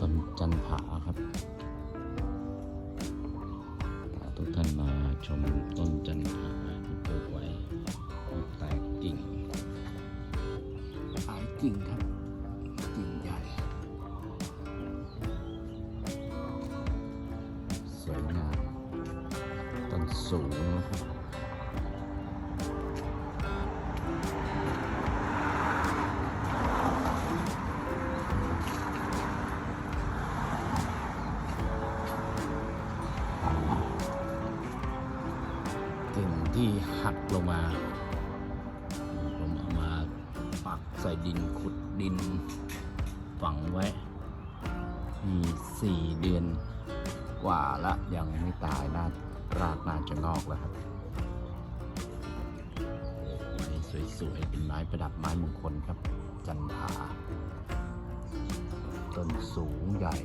ต้นจันผาครับพาทุกท่านมาชมต้นจันผาที่ปลูกไว้แตกกิ่งหลายกิ่งครับกิ่งใหญ่ สวยงามต้นสูงนะครับ กิ่งที่หักลงมาผมเอามาปักใส่ดินขุดดินฝังไว้มีสี่เดือนกว่าละยังไม่ตายน่ารากน่าจะงอกแล้วครับโอ้ไม้สวยๆเป็นไม้ประดับไม้มงคลครับ จันทาต้นสูงใหญ่